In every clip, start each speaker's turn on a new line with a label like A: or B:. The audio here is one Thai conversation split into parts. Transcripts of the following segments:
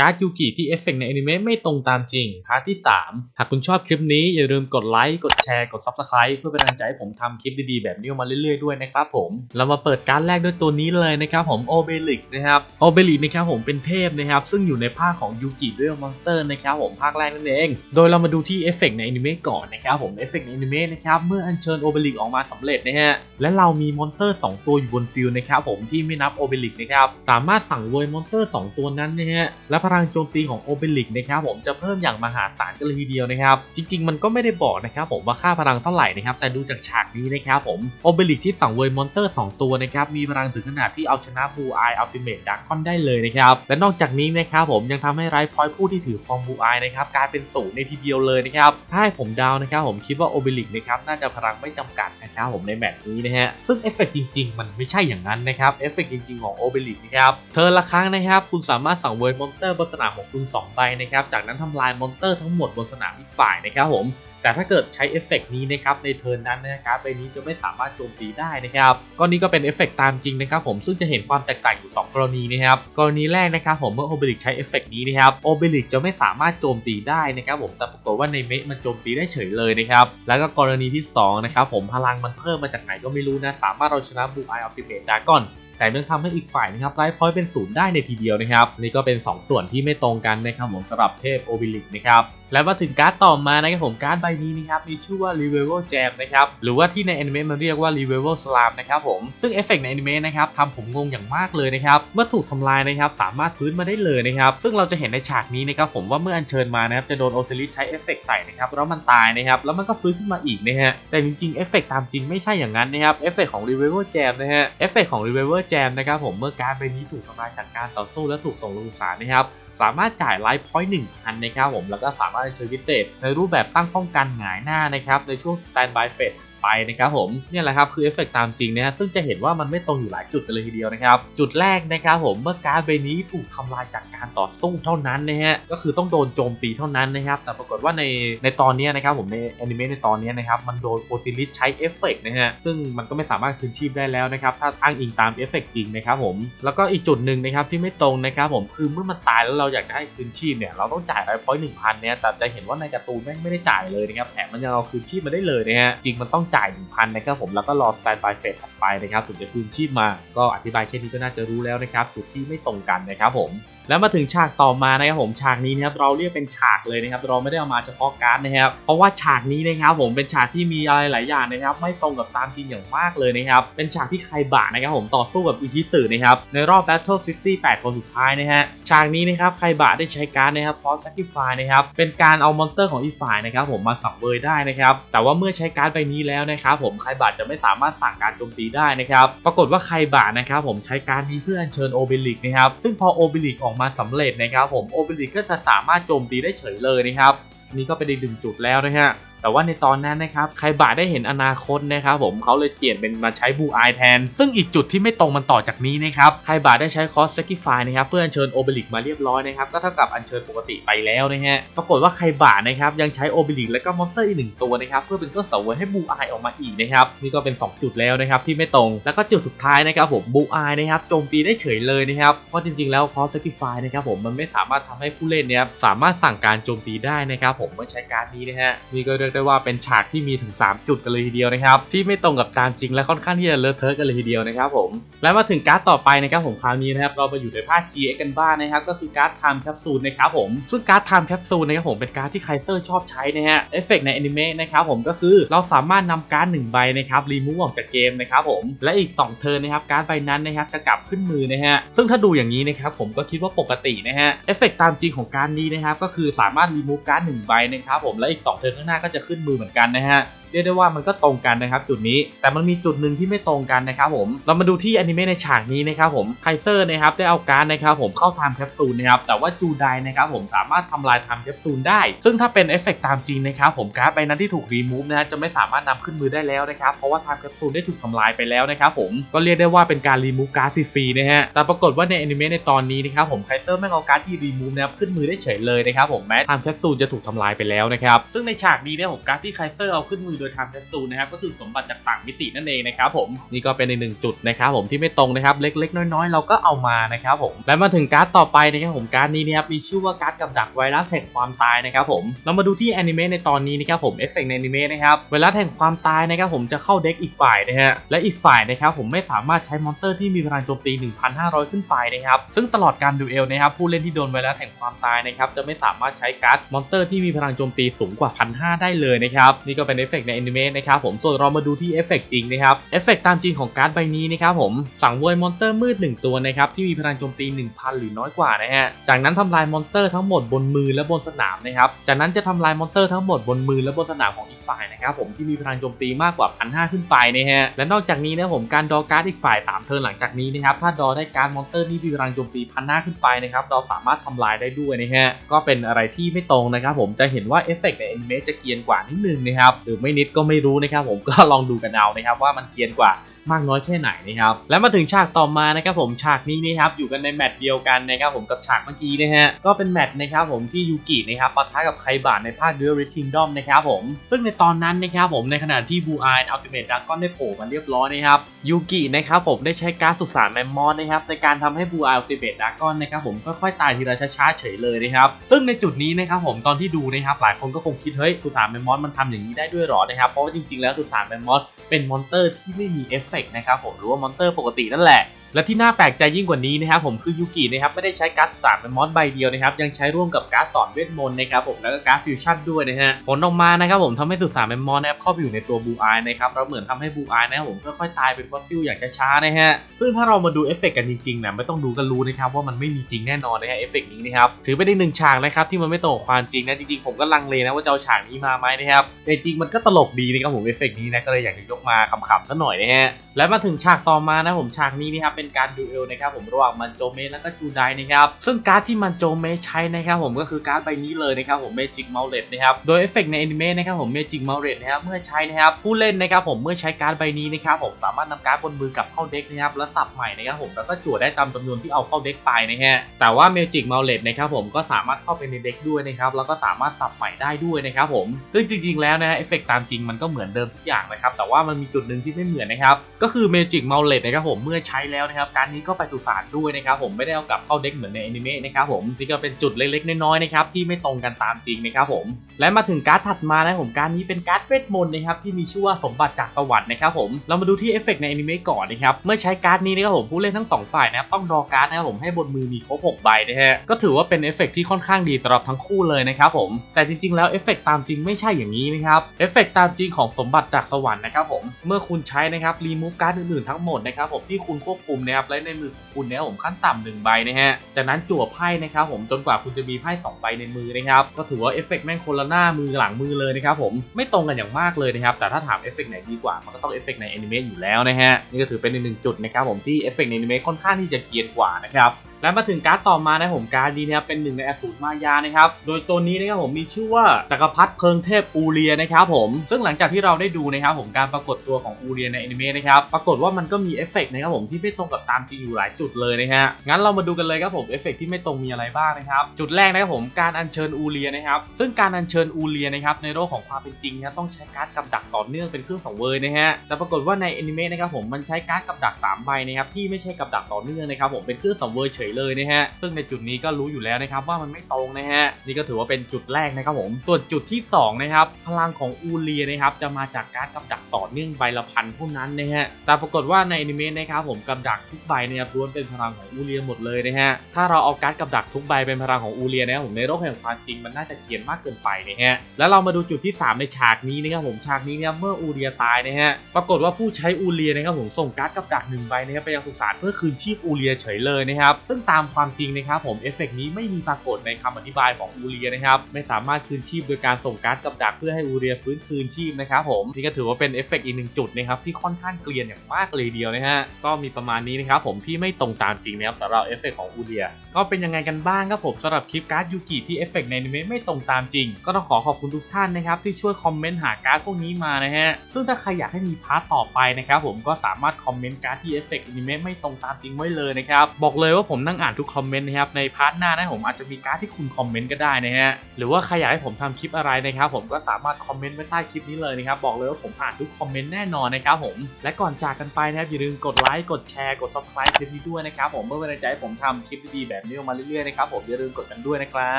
A: การ์ดยูกิที่เอฟเฟกต์ในอนิเมะไม่ตรงตามจริงพาร์ทที่ 3 หากคุณชอบคลิปนี้อย่าลืมกดไลค์ กดแชร์ กด Subscribe เพื่อเป็นกำลังใจให้ผมทำคลิปดีๆ แบบนี้ออกมาเรื่อยๆ ด้วยนะครับผม เรามาเปิดการ์ดแรกด้วยตัวนี้เลยนะครับผมโอเบลิกนะครับโอเบลิกนะครับผมเป็นเทพนะครับ ซึ่งอยู่ในภาคของยูกิด้วยมอนสเตอร์นะครับผมภาคแรกนั่นเอง โดยเรามาดูที่เอฟเฟกต์ในอนิเมะก่อนนะครับผมเอฟเฟกต์ในอนิเมะนะครับเมื่ออัญเชิญโอเบลิกออกมาสำเร็จนะฮะและเรามีมอนสเตอร์2ตัวอยู่บนฟิลด์นะครับผมที่ไม่นับโอเบลิกนะครับสามารถสั่งเวยมอนสเตอร์ 2 ตัวนั้นนะฮะและลังโจมตีของโอเบลิกนะครับผมจะเพิ่มอย่างมหาศาลกันเลยทีเดียวนะครับ จริง ๆ มันก็ไม่ได้บอกนะครับผมว่าค่าพลังเท่าไหร่นะครับ แต่ดูจากฉากนี้นะครับผมโอเบลิกที่สั่งเวยมอนเตอร์ 2 ตัวนะครับ มีพลังถึงขนาดที่เอาชนะบูไออัลติเมทดักคอนได้เลยนะครับ และนอกจากนี้นะครับผมยังทำให้ไรพอยผู้ที่ถือคอมบูไอนะครับกลายเป็นศูนย์ในทีเดียวเลยนะครับถ้าให้ผมดาวนะครับผมคิดว่าโอเบลิกนะครับน่าจะพลังไม่จำกัดนะครับผมในแมตช์นี้นะฮะซึ่งเอฟเฟกต์จริง ๆ มันไม่ใช่อย่างนั้นนะครับเอฟเฟกต์จริง ๆของโอเบลิกนะครับเธอละครั้งนะครับคุณสามารถสังเวยมอนเตอร์บนสนามของคุณ2ใบนะครับ จากนั้นทำลายมอนเตอร์ทั้งหมดบนสนามอีกฝ่ายนะครับผม แต่ถ้าเกิดใช้เอฟเฟกต์นี้นะครับในเทิร์นนั้นนะครับใบนี้จะไม่สามารถโจมตีได้นะครับก็นี้ก็เป็นเอฟเฟกต์ตามจริงนะครับผมซึ่งจะเห็นความแตกต่างอยู่ 2 กรณีนะครับ กรณีแรกนะครับผมเมื่อโอเบลิกใช้เอฟเฟกต์นี้นะครับโอเบลิกจะไม่สามารถโจมตีได้นะครับผมแต่ปรากฏว่าในเมะมันโจมตีได้เฉยเลยนะครับแล้วก็กรณีที่2นะครับผมพลังมันเพิ่มมาจากไหนก็ไม่รู้นะสามารถเอาชนะบูไออัลติเมทดากอน แต่ยังทำให้อีกฝ่ายนะครับไลฟ์พอยต์เป็นศูนย์ได้ในทีเดียวนะครับนี่ก็เป็น 2 ส่วนที่ไม่ตรงกันนะครับผมสำหรับเทพโอบิลิกนะครับ และมาถึงการ์ดต่อมานะครับผมการ์ดใบนี้นะครับมีชื่อว่า Revival Jam นะครับหรือว่าที่ในแอนิเมะมันเรียกว่า Revival Slam นะครับผมซึ่งเอฟเฟกต์ในแอนิเมะนะครับทำผมงงอย่างมากเลยนะครับเมื่อถูกทำลายนะครับสามารถฟื้นมาได้เลยนะครับซึ่งเราจะเห็นในฉากนี้นะครับผมว่าเมื่ออัญเชิญมานะครับจะโดนโอซิลิสใช้เอฟเฟกต์ใส่นะครับแล้วมันตายนะครับแล้วมันก็ฟื้นขึ้นมาอีกนะฮะแต่จริงๆเอฟเฟกต์ตามจริงไม่ใช่อย่างนั้นนะครับเอฟเฟกต์ของ Revival Jam นะฮะเอฟเฟกต์ของ Revival Jam นะครับผมเมื่อการ์ดใบนี้ถูกทำลายจากการต่อสู้และถูกส่งลงศาลนะครับ สามารถจ่ายไลฟ์พอยต์หนึ่งพันนะครับผมแล้วก็สามารถเชิญพิเศษในรูปแบบตั้งป้องกันหงายหน้านะครับในช่วงสแตนบายเฟส ไปนะครับผมเนี่ยแหละครับคือเอฟเฟกตามจริงนะฮะซึ่งจะเห็นว่ามันไม่ตรงอยู่หลายจุดเลยทีเดียวนะครับ จุดแรกนะครับผมเมื่อการ์ดใบนี้ถูกทำลายจากการต่อสู้เท่านั้นนะฮะก็คือต้องโดนโจมตีเท่านั้นนะครับ แต่ปรากฏว่าในในตอนนี้นะครับผมในแอนิเมะในตอนนี้นะครับมันโดนโอซิลิสใช้เอฟเฟกนะฮะซึ่งมันก็ไม่สามารถคืนชีพได้แล้วนะครับถ้าอ้างอิงตามเอฟเฟกจริงนะครับผมแล้วก็อีกจุดหนึ่งนะครับที่ไม่ตรงนะครับผมคือเมื่อมันตายแล้วเราอยากจะให้คืนชีพเนี่ยเราต้องจ่ายไลฟ์พอยต์หนึ่งพันเนี่ยแต่จะเห็นว่าในการ์ตูนแม่งไม่ได้จ่ายเลยนะครับแถมมันยังเอาคืนชีพมาได้เลยนะฮะจริงมันต้องจ่ายหนึ่งพันนะครับผมแล้วก็รอสแตนบายเฟสถัดไปนะครับถึงจะคืนชีพมา ก็อธิบายแค่นี้ก็น่าจะรู้แล้วนะครับจุดที่ไม่ตรงกันนะครับผม แล้วมาถึงฉากต่อมานะครับผมฉากนี้นะครับเราเรียกเป็นฉากเลยนะครับเราไม่ได้เอามาเฉพาะการ์ดนะครับเพราะว่าฉากนี้นะครับผมเป็นฉากที่มีอะไรหลายอย่างนะครับไม่ตรงกับตามจริงอย่างมากเลยนะครับเป็นฉากที่ใครบะนะครับผมต่อสู้กับอิชิสึนะครับในรอบ Battle City 8 คนสุดท้ายนะฮะฉากนี้นะครับใครบะได้ใช้การ์ดนะครับ Force Sacrifice นะครับเป็นการเอามอนสเตอร์ของอีฝ่ายนะครับผมมาสังเวยได้นะครับแต่ว่าเมื่อใช้การ์ดใบนี้แล้วนะครับผมใครบะจะไม่สามารถสั่งการโจมตีได้นะครับปรากฏว่าใครบะนะครับผมใช้การ์ดนี้เพื่ออัญเชิญโอเบลิกนะครับซึ่งพอโอเบลิกออกมาสำเร็จนะครับครับผมโอเบลิกก็จะสามารถโจมตีได้เฉยเลยนะครับนี่ก็เป็นอีกหนึ่งจุดแล้วนะฮะ แต่ว่าในตอนนั้นนะครับใครบาได้เห็นอนาคตนะครับผมเขาเลยเปลี่ยนเป็นมาใช้บูอายแทน ซึ่งอีกจุดที่ไม่ตรงมันต่อจากนี้นะครับใครบาได้ใช้คอสเซกิฟายนะครับเพื่ออัญเชิญโอเบลิกมาเรียบร้อยนะครับก็เท่ากับอัญเชิญปกติไปแล้วนะฮะปรากฏว่าใครบานะครับยังใช้โอเบลิกและก็มอนสเตอร์อีกหนึ่งตัวนะครับเพื่อเป็นเครื่องเสวยให้บูอายออกมาอีกนะครับนี่ก็เป็น 2 จุดแล้วนะครับที่ไม่ตรงแล้วก็จุดสุดท้ายนะครับผมบูอายนะครับโจมตีได้เฉยเลยนะครับเพราะจริงๆแล้วคอสเซกิฟายนะครับผมมันไม่สามารถทำให้ผู้เล่นเนี่ยสามารถสั่งการโจมตีได้นะครับผมเมื่อใช้การนี้นะฮะนี่ก็เยกได้ว่าเป็นฉากที่มีถึง 3 จุดกันเลยทีเดียวนะครับที่ไม่ตรงกับตามจริงและค่อนข้างที่จะเลอะเทอะกันเลยทีเดียวนะครับผมและมาถึงการ์ดต่อไปนะครับผมคราวนี้นะครับเรามาอยู่ในภาค GX กันบ้างนะครับก็คือการ์ด Time Capsule นะครับผมซึ่งการ์ด Time Capsule นะครับผมเป็นการ์ดที่ไคเซอร์ชอบใช้นะฮะเอฟเฟกในอนิเมะนะครับผมก็คือเราสามารถนำการ์ดหนึ่งใบนะครับรีมูฟออกจากเกมนะครับผมและอีก 2 เทิร์นนะครับการ์ดใบนั้นนะครับจะกลับขึ้นมือนะฮะซึ่งถ้าดูอย่างนี้นะครับผมก็คิดว่าปกตินะฮะเอฟเฟกตามจริงของการ์ดนี้นะครับก็คือสามารถรีมูฟการ์ดหนึ่งใบนะครับผมและอีก2เทิร์นข้างหน้าก็จะขึ้นมือเหมือนกันนะฮะ เรียกได้ว่ามันก็ตรงกันนะครับจุดนี้แต่มันมีจุดหนึ่งที่ไม่ตรงกันนะครับผมเรามาดูที่อนิเมะในฉากนี้นะครับผมไคเซอร์นะครับได้เอาการนะครับผมเข้าทม์แคปซูลนะครับแต่ว่าจูไดนะครับผมสามารถทำลายทม์แคปซูลได้ ซึ่งถ้าเป็นเอฟเฟกตามจริงนะครับผมการ์ดใบนั้นที่ถูกรีมูฟนะฮะจะไม่สามารถนำขึ้นมือได้แล้วนะครับเพราะว่าทม์แคปซูลได้ถูกทำลายไปแล้วนะครับผมก็เรียกได้ว่าเป็นการรีมูฟการ์ดฟรีๆนะฮะแต่ปรากฏว่าในอนิเมะในตอนนี้นะครับผมไคเซอร์ไม่เอาการ์ดที่รีมูฟนะครับขึ้นมือได้เฉยเลยนะครับผมแม้ทม์แคปซูลจะถูกทำลายไปแล้วนะครับซึ่งในฉากนี้เนี่ยผมการ์ดที่ไคเซอร์เอาขึ้นมือโดยทำแคปซูลนะครับก็คือสมบัติจากต่างมิตินั่นเองนะครับผมนี่ก็เป็นอีกหนึ่งจุดนะครับผมที่ไม่ตรงนะครับเล็ก ๆ น้อยๆ เราก็เอามานะครับผมและมาถึงการ์ดต่อไปนะครับผมการ์ดนี้นะครับมีชื่อว่าการ์ดกับดักไวรัสแห่งความตายนะครับผมเรามาดูที่แอนิเมะในตอนนี้นะครับผมเอฟเฟกต์ในแอนิเมะนะครับไวรัสแห่งความตายนะครับผมจะเข้าเด็กอีกฝ่ายนะฮะและอีกฝ่ายนะครับผมไม่สามารถใช้มอนเตอร์ที่มีพลังโจมตี 1,500 ขึ้นไปนะครับซึ่งตลอดการดูเอลนะครับผู้เล่นที่โดนไวรัสแห่งความตายนะครับจะไม่สามารถใช้การ์ดมอนเตอร์ที่มีพลังโจมตีสูงกว่า1,500ได้เลยนะครับนี่ก็เป็นเอฟเฟกในแอนิเมะนะครับผมส่วนเรามาดูที่เอฟเฟกต์จริงนะครับเอฟเฟกต์ตามจริงของการ์ดใบนี้นะครับผมสั่งเวยมอนเตอร์มืดหนึ่งตัวนะครับที่มีพลังโจมตี 1,000 หรือน้อยกว่านะฮะจากนั้นทำลายมอนเตอร์ทั้งหมดบนมือและบนสนามนะครับจากนั้นจะทำลายมอนเตอร์ทั้งหมดบนมือและบนสนามของอีกฝ่ายนะครับผมที่มีพลังโจมตีมากกว่า1,500ขึ้นไปนะฮะและนอกจากนี้นะผมการดอการ์ดอีกฝ่าย3เทิร์นหลังจากนี้นะครับถ้าดอได้การ์ดมอนเตอร์ที่มีพลังโจมตี1,500ขึ้นไปนะครับเราสามารถทำลายได้ด้วยนะฮะก็เป็นอะไรที่ไม่ตรงนะครับผมจะเห็นว่าเอฟเฟกต์ในอนิเมะจะเกียนกว่านิดนึงนะครับหรือไม่นิดก็ไม่รู้นะครับผมก็ลองดูกันเอานะครับว่ามันเกียนกว่า มากน้อยแค่ไหนนะครับและมาถึงฉากต่อมานะครับผมฉากนี้นะครับอยู่กันในแมตช์เดียวกันนะครับผมกับฉากเมื่อกี้นะฮะก็เป็นแมตช์นะครับผมที่ยูกินะครับปะทะกับไคบะในภาค Duel Rift Kingdom นะครับผมซึ่งในตอนนั้นนะครับผมในขณะที่บูอายอัลติเมทดากก้อนได้โผล่มาเรียบร้อยนะครับยูกินะครับผมได้ใช้การสุสานแมมมอนนะครับในการทำให้บูอายอัลติเมทดากก้อนนะครับผมค่อยๆตายทีละช้าๆเฉยเลยนะครับซึ่งในจุดนี้นะครับผมตอนที่ดูนะครับหลายคนก็คงคิดเฮ้ยสุสานแมมมอนมันทำอย่างนี้ได้ด้วยหรอนะครับเพราะว่าจริงๆแล้วสุสานแมมมอนเป็นมอนเตอร์ที่ไม่มีเอฟเฟเฟกนะครับผมหรือว่ามอนเตอร์ปกตินั่นแหละ และที่น่าแปลกใจยิ่งกว่านี้นะครับผมคือยูกินะครับไม่ได้ใช้การ์ดสามเป็นมอสใบเดียวนะครับยังใช้ร่วมกับการ์ดสอนเวทมนต์นะครับผมแล้วก็การ์ดฟิวชั่นด้วยนะฮะผลออกมานะครับผมทำให้สุดสานเป็นมอสนะครับเข้าไปอยู่ในตัวบูอายนะครับแล้วเหมือนทำให้บูอายนะครับผมค่อยๆตายเป็นฟอสซิลอย่างช้าๆนะฮะซึ่งถ้าเรามาดูเอฟเฟกต์กันจริงๆนะไม่ต้องดูก็รู้นะครับว่ามันไม่มีจริงแน่นอนนะฮะเอฟเฟกต์นี้นะครับถือเป็นอีกหนึ่งฉากนะครับที่มันไม่ตรงความจริงนะจริงๆผมก็ลังเลนะว่าจะเอาฉากนี้มาไหมนะครับแต่จริงมันก็ตลกดีนะครับผมเอฟเฟกต์นี้นะก็เลยอยากจะยกมาขำๆซะหน่อยนะฮะและมาถึงฉากต่อมานะผมฉากนี้นะครับเป็นการดูเอลนะครับผมระหว่างมันโจเมและก็จูไดนะครับซึ่งการ์ดที่มันโจเมใช้นะครับผมก็คือการ์ดใบนี้เลยนะครับผมเมจิกเมลเลตนะครับโดยเอฟเฟกต์ในแอนิเมะนะครับผมเมจิกเมลเลตนะครับเมื่อใช้นะครับผู้เล่นนะครับผมเมื่อใช้การ์ดใบนี้นะครับผมสามารถนำการ์ดบนมือกลับเข้าเด็กนะครับแล้วสับใหม่นะครับผมแล้วก็จั่วได้ตามจำนวนที่เอาเข้าเด็กไปนะฮะแต่ว่าเมจิกเมลเลตนะครับผมก็สามารถเข้าไปในเด็กด้วยนะครับแล้วก็สามารถสับใหม่ได้ด้วยนะครับผมซึ่งจริง ๆ แล้วนะเอฟเฟกต์ตามจริงมันก็เหมือนเดิมทุกอย่างนะครับแต่ว่ามันมีจุดหนึ่งที่ไม่เหมือนนะครับก็คือเมจิกเมลเลตนะครับผมเมื่อใช้แล้วนะครับการนี้ก็ไปสุสานด้วยนะครับผมไม่ได้เอากลับเข้าเด็กเหมือนในแอนิเมะนะครับผมนี่ก็เป็นจุดเล็กๆน้อยๆนะครับที่ไม่ตรงกันตามจริงนะครับผมและมาถึงการ์ดถัดมานะผมการดนี้เป็นการ์ดเวทมนต์นะครับที่มีชื่อว่าสมบัติจากสวรรค์นะครับผมเรามาดูที่เอฟเฟกต์ในแอนิเมะก่อนนะครับเมื่อใช้การ์ดนี้นะครับผมผู้เล่นทั้งสองฝ่ายนะครับต้องรอการ์ดนะครับผมให้บนมือมีครบ6ใบนะฮะก็ถือว่าเป็นเอฟเฟกต์ที่ค่อนข้างดีสำหรับทั้งคู่เลยนะครับผมแต่จริงๆแล้วเอฟเฟกต์ตามจริงไม่ใช่อย่างนี้นะครับเอฟเฟกตามจริงของสมบัติจากสวรรค์นะครับผมเมื่อคุณใช้นะครับรีมูฟการ์ดอื่นๆทั้งหมดนะครับผมที่คุณควบคุมนะครับและในมือของคุณเนี่ยผมขั้นต่ำหนึ่งใบนะฮะจากนั้นจั่วไพ่นะครับผมจนกว่าคุณจะมีไพ่สองใบในมือนะครับก็ถือว่าเอฟเฟกต์แม่งคนละหน้ามือหลังมือเลยนะครับผมไม่ตรงกันอย่างมากเลยนะครับแต่ถ้าถามเอฟเฟกต์ไหนดีกว่ามันก็ต้องเอฟเฟกต์ในแอนิเมะอยู่แล้วนะฮะนี่ก็ถือเป็นอีกหนึ่งจุดนะครับผมที่เอฟเฟกต์ในแอนิเมะค่อนข้างที่จะเกียนกว่านะครับ และมาถึงการ์ดต่อมานะผมการ์ดนี้นะครับเป็นหนึ่งในอสูรมายานะครับ โดยตัวนี้นะครับผมมีชื่อว่าจักรพรรดิเพิงเทพอูเรียนะครับผมซึ่งหลังจากที่เราได้ดูนะครับผมการปรากฏตัวของอูเรียในแอนิเมะนะครับปรากฏว่ามันก็มีเอฟเฟกต์นะครับผมที่ไม่ตรงกับตามจริงอยู่หลายจุดเลยนะฮะงั้นเรามาดูกันเลยครับผมเอฟเฟกต์ที่ไม่ตรงมีอะไรบ้างนะครับจุดแรกนะครับผมการอัญเชิญอูเรียนะครับซึ่งการอัญเชิญอูเรียนะครับในโลกของความเป็นจริงนะต้องใช้การ์ดกับดักต่อเนื่องเป็นเครื่องสังเวยนะฮะแต่ปรากฏว่าในอนิเมะนะครับผมมันใช้การ์ดกับดักสามใบนะครับที่ไม่ใช่กับดักต่อเนื่องนะครับผมเป็นเครื่องสังเวยเฉยเลยนะฮะซึ่งในจุดนี้ก็รู้อยู่แล้วนะครับว่ามันไม่ตรงนะฮะนี่ก็ถือว่าเป็นจุดแรกนะครับผมส่วนจุดที่2นะครับพลังของอูเรียนะครับจะมาจากการกับดักต่อเนื่องใบละพันเท่านั้นนะฮะแต่ปรากฏว่าในอนิเมะนะครับผมกับดักทุกใบนะครับล้วนเป็นพลังของอูเรียหมดเลยนะฮะถ้าเราเอาการกับดักทุกใบเป็นพลังของอูเรียนะครับผมในโลกแห่งความจริงมันน่าจะเกียนมากเกินไปนะฮะแล้วเรามาดูจุดที่ 3 ในฉากนี้นะครับผมฉากนี้เนี่ยเมื่ออูเรียตายนะฮะปรากฏว่าผู้ใช้อูเรียนะครับผมส่งการ์ดกับดักหนึ่งใบนะครับไปยังสุสานเพื่อคืนชีพอูเรียเฉยเลยนะครับซึ่งตามความจริงนะครับผมเอฟเฟกต์นี้ไม่มีปรากฏในคำอธิบายของอูเรียนะครับไม่สามารถคืนชีพโดยการส่งการ์ดกับดักเพื่อให้อูเรียฟื้นคืนชีพนะครับผมนี่ก็ถือว่าเป็นเอฟเฟกต์อีกหนึ่งจุดนะครับที่ค่อนข้างเกลียนอย่างมากเลยเดียวนะฮะก็มีประมาณนี้นะครับผมที่ไม่ตรงตามจริงนะครับสำหรับเอฟเฟกต์ของอูเรียก็เป็นยังไงกันบ้างครับผมสำหรับคลิปการ์ดยูกิที่เอฟเฟกต์ในอนิเมะไม่ตรงตามจริง ก็ต้องขอขอบคุณทุกท่านนะครับที่ช่วยคอมเมนต์หาการ์ดพวกนี้มานะฮะซึ่งถ้าใครอยากให้มีพาร์ทต่อไปนะครับผมก็สามารถคอมเมนต์การ์ดที่เอฟเฟกต์อนิเมะไม่ตรงตามจริงไว้เลยนะครับบอกเลยว่าผมนั่งอ่านทุกคอมเมนต์นะครับในพาร์ทหน้านะผมอาจจะมีการ์ดที่คุณคอมเมนต์ก็ได้นะฮะหรือว่าใครอยากให้ผมทำคลิปอะไรนะครับผมก็สามารถคอมเมนต์ไว้ใต้คลิปนี้เลยนะครับบอกเลยว่าผมอ่านทุกคอมเมนต์แน่นอนนะครับผมและก่อนจากกันไปนะครับอย่าลืมกดไลค์กดแชร์กด subscribe คลิปนี้ด้วยนะครับผมเพื่อเป็นกำลังใจให้ผมทำคลิปดีๆแบบนี้ออกมาเรื่อยๆนะครับผมอย่าลืมกดกันด้วยนะครั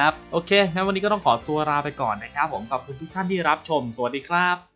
A: บโอเคงั้นวันนี้ก็ต้องขอตัวลาไปก่อนนะครับผมขอบคุณทุกท่านที่รับชม สวัสดีครับ